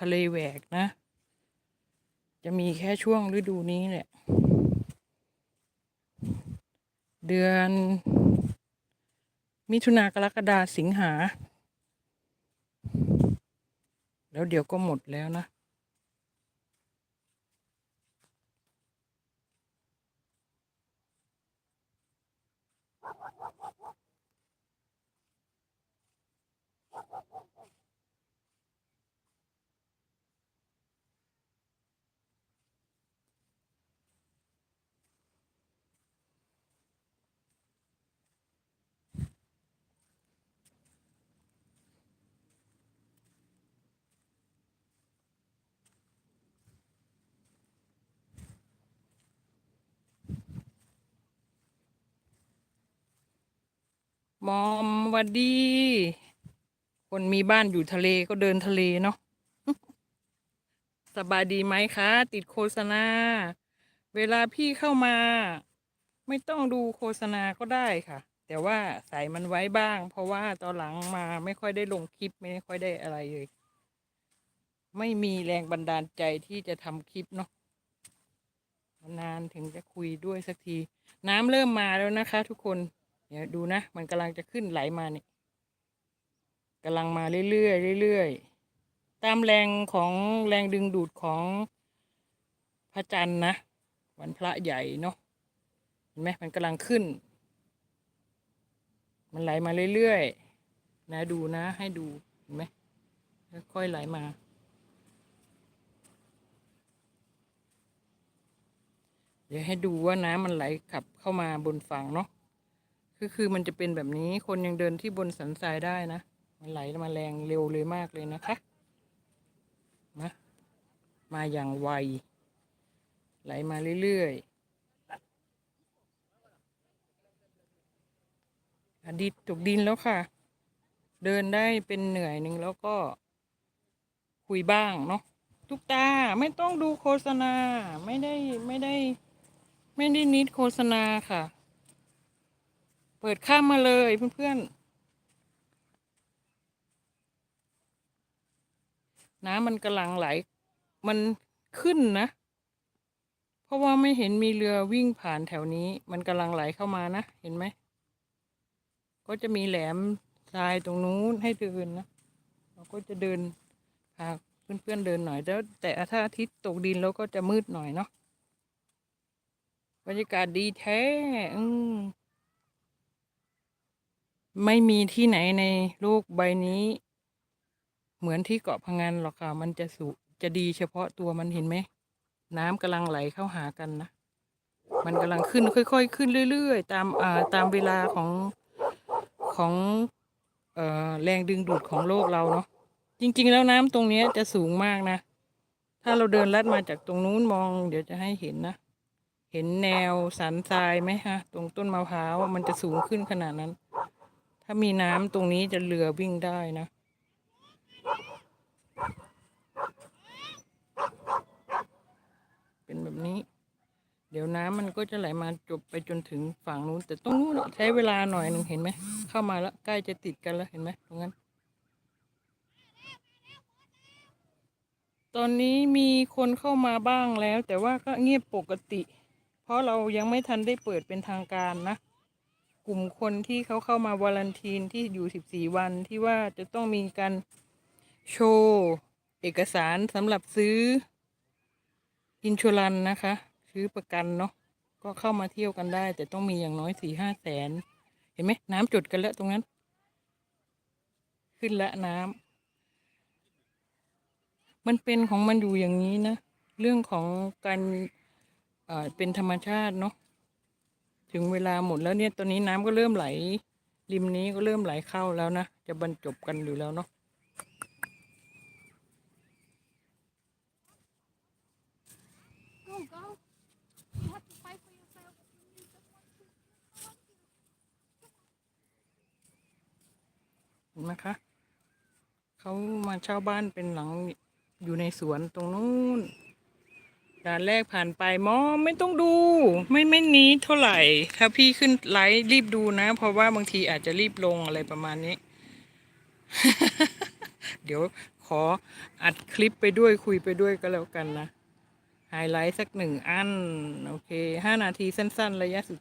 ทะเลแหวกนะ จะมีแค่ช่วงฤดูนี้แหละ เดือน มิถุนากรกฎาสิงหา แล้วเดี๋ยวก็หมดแล้วนะ มอมวัดดี คนมีบ้านอยู่ทะเลก็เดินทะเลเนาะสบายดีไหมคะ ติดโฆษณา เวลาพี่เข้ามา ไม่ต้องดูโฆษณาก็ได้ค่ะ แต่ว่าใส่มันไว้บ้าง เพราะว่าตอนหลังมาไม่ค่อยได้ลงคลิปไม่ค่อยได้อะไรเลย ไม่มีแรงบันดาลใจที่จะทำคลิปเนาะนานถึงจะคุยด้วยสักที น้ำเริ่มมาแล้วนะคะ ทุกคน เดี๋ยวดูนะ มันกำลังจะขึ้นไหลมาเนี่ยกำลังมาเรื่อยๆเรื่อยๆตามแรงของแรงดึงดูดของพระจันทร์นะ วันพระใหญ่เนาะเห็นไหมมันกำลังขึ้น มันไหลมาเรื่อยๆนะดูนะให้ดูเห็นไหมค่อยๆไหลมาเดี๋ยวให้ดูว่าน้ำมันไหลกลับเข้ามาบนฝั่งเนาะ คือคือมันจะเป็นแบบนี้คนยังเดินที่บนสันทรายได้นะ มันไหลมาแรงเร็วเลยมากเลยนะคะนะมาอย่างไว ไหลมาเรื่อยๆอดีตตกดินแล้วค่ะ เดินได้เป็นเหนื่อยหนึ่งแล้วก็คุยบ้างเนาะทุกตาไม่ต้องดูโฆษณาไม่ได้ไม่ได้ ไม่ได้นิดโฆษณาค่ะ เปิดข้ามมาเลยเพื่อนๆ น้ำมันกำลังไหล มันขึ้นนะ เพราะว่าไม่เห็นมีเรือวิ่งผ่านแถวนี้ มันกำลังไหลเข้ามานะ เห็นไหม ก็จะมีแหลมทรายตรงนู้นให้เดินนะ เราก็จะเดินพาเพื่อนๆเดินหน่อย แล้วแต่ถ้าอาทิตย์ตกดินแล้วก็จะมืดหน่อยเนาะ บรรยากาศดีแท้ อืม ไม่มีที่ไหนในโลกใบนี้ เหมือนที่เกาะพังงานหรอกค่ะ มันจะสุจะดีเฉพาะตัวมันเห็นไหม น้ำกำลังไหลเข้าหากันนะ มันกำลังขึ้นค่อย ๆ ขึ้นเรื่อย ๆ ตามอ่าตามเวลาของของเอ่อแรงดึงดูดของโลกเราเนาะจริง ๆ แล้วน้ำตรงเนี้ยจะสูงมากนะ ถ้าเราเดินลัดมาจากตรงนู้นมอง เดี๋ยวจะให้เห็นนะ เห็นแนวสันทรายไหมฮะ ตรงต้นมะพร้าวมันจะสูงขึ้นขนาดนั้น ถ้ามีน้ำตรงนี้จะเรือวิ่งได้นะ เป็นแบบนี้ เดี๋ยวน้ำมันก็จะไหลมาจบไปจนถึงฝั่งนู้น แต่ตรงนู้นใช้เวลาหน่อยหนึ่งเห็นไหม เข้ามาแล้วใกล้จะติดกันแล้วเห็นไหมตรงนั้นตอนนี้มีคนเข้ามาบ้างแล้ว แต่ว่าก็เงียบปกติ เพราะเรายังไม่ทันได้เปิดเป็นทางการนะ ลุ่มคนที่เขาเข้ามาวาลันทีนที่อยู่สิบสี่วันที่ว่าจะต้องมีการโชว์เอกสารสำหรับซื้ออินช r รันนะคะ ซื้อประกันเนาะก็เข้ามาเที่ยวกันได้ แต่ต้องมีอย่างน้อยสี่ห้าแสน เห็นไหมน้ำจุดกันแล้วตรงนั้น ขึ้นละน้ำมันเป็นของมันอยู่อย่างนี้นะ เรื่องของการเอ่อเป็นธรรมชาติเนาะ ถึงเวลาหมดแล้วเนี่ยตอนนี้น้ำก็เริ่มไหล ริมนี้ก็เริ่มไหลเข้าแล้วนะ จะบรรจบกันอยู่แล้วเนาะเห็นไหมคะเขามาเช่าบ้านเป็นหลังอยู่ในสวนตรงนู้น ด่านแรกผ่านไปมอไม่ต้องดู ไม่ไม่นี้เท่าไหร่ ถ้าพี่ขึ้นไลฟ์รีบดูนะ เพราะว่าบางทีอาจจะรีบลงอะไรประมาณนี้ เดี๋ยวขออัดคลิปไปด้วยคุยไปด้วยก็แล้วกันนะไฮไลท์สักหนึ่งอัน โอเคห้านาทีสั้น ๆ ระยะสุด